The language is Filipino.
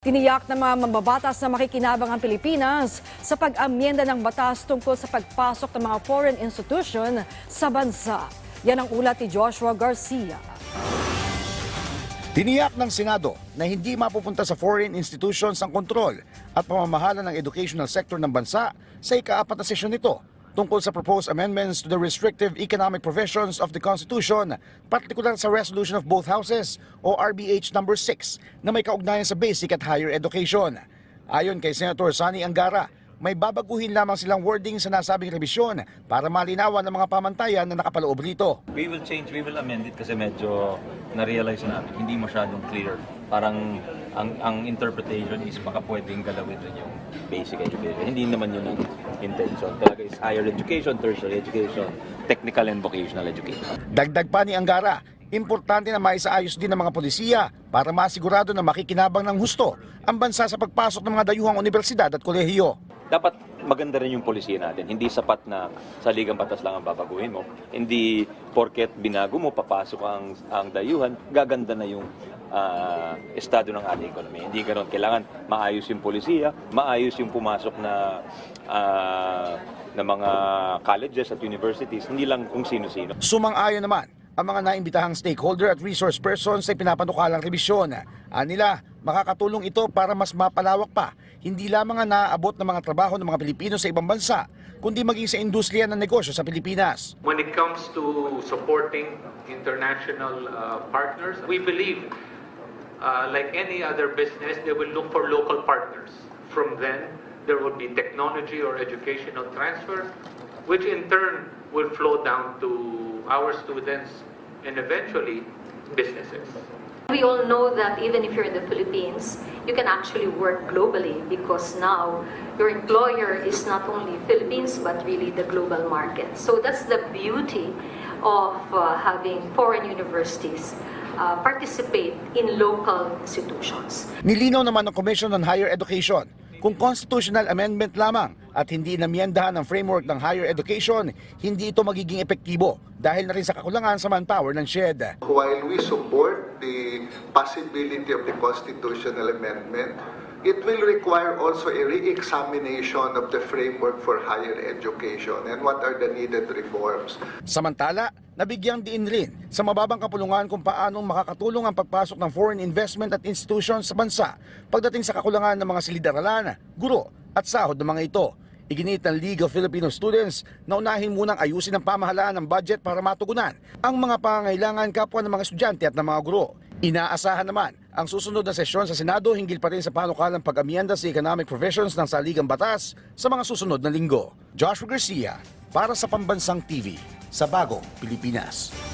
Tiniyak ng mga mambabatas na makikinabang ang Pilipinas sa pag-amyenda ng batas tungkol sa pagpasok ng mga foreign institution sa bansa. Yan ang ulat ni Joshua Garcia. Tiniyak ng Senado na hindi mapupunta sa foreign institutions ang kontrol at pamamahala ng educational sector ng bansa sa ikaapat na sesyon nito tungkol sa proposed amendments to the restrictive economic provisions of the Constitution, partikular sa resolution of both houses o RBH number 6 na may kaugnayan sa basic at higher education. Ayon kay Senator Sani Angara, may babaguhin lamang silang wording sa nasabing revisyon para malinawan ng mga pamantayan na nakapaloob rito. We will change, we will amend it kasi medyo na-realize namin, hindi masyadong clear. Parang ang, ang interpretation is baka pwedeng galawin rin yung basic education. Hindi naman yun ang intention. Talaga is higher education, tertiary education, technical and vocational education. Dagdag pa ni Angara, importante na maisaayos din ng mga polisiya para masigurado na makikinabang ng husto ang bansa sa pagpasok ng mga dayuhang universidad at kolehiyo. Dapat maganda rin yung polisiya natin. Hindi sapat na sa ligang batas lang ang babaguhin mo. Hindi porket binago mo, papasok ang, ang dayuhan, gaganda na yung ah, estado ng ating ekonomiya. Hindi ganoon. Kailangan maayos yung polisiya, maayos yung pumasok na ah, na mga colleges at universities, hindi lang kung sino-sino. Sumang-ayon naman ang mga naimbitahang stakeholder at resource persons sa pinapanukalang revisyon. Anila, makakatulong ito para mas mapalawak pa, hindi lamang ang naaabot ng mga trabaho ng mga Pilipino sa ibang bansa, kundi maging sa industriya ng negosyo sa Pilipinas. When it comes to supporting international uh, partners, we believe, uh, like any other business, they will look for local partners. From then, there will be technology or educational transfer, which in turn will flow down to our students and eventually businesses. We all know that even if you're in the Philippines, you can actually work globally because now your employer is not only Philippines but really the global market. So that's the beauty of uh, having foreign universities uh, participate in local institutions. Nilinaw naman ng Commission on Higher Education kung constitutional amendment lamang at hindi namyendahan ng framework ng higher education, hindi ito magiging epektibo dahil na rin sa kakulangan sa manpower ng SHED. While we support the possibility of the constitutional amendment, it will require also a re-examination of the framework for higher education and what are the needed reforms. Samantala, nabigyang diin rin sa mababang kapulungan kung paanong makakatulong ang pagpasok ng foreign investment at institutions sa bansa pagdating sa kakulangan ng mga silid-aralan, guro at sahod ng mga ito. Iginit ng League of Filipino Students na unahin munang ayusin ang pamahalaan ng budget para matugunan ang mga pangangailangan kapwa ng mga estudyante at ng mga guro. Inaasahan naman ang susunod na sesyon sa Senado hinggil pa rin sa panukalang pag-amienda sa economic provisions ng saligang batas sa mga susunod na linggo. Joshua Garcia para sa Pambansang TV sa Bagong Pilipinas.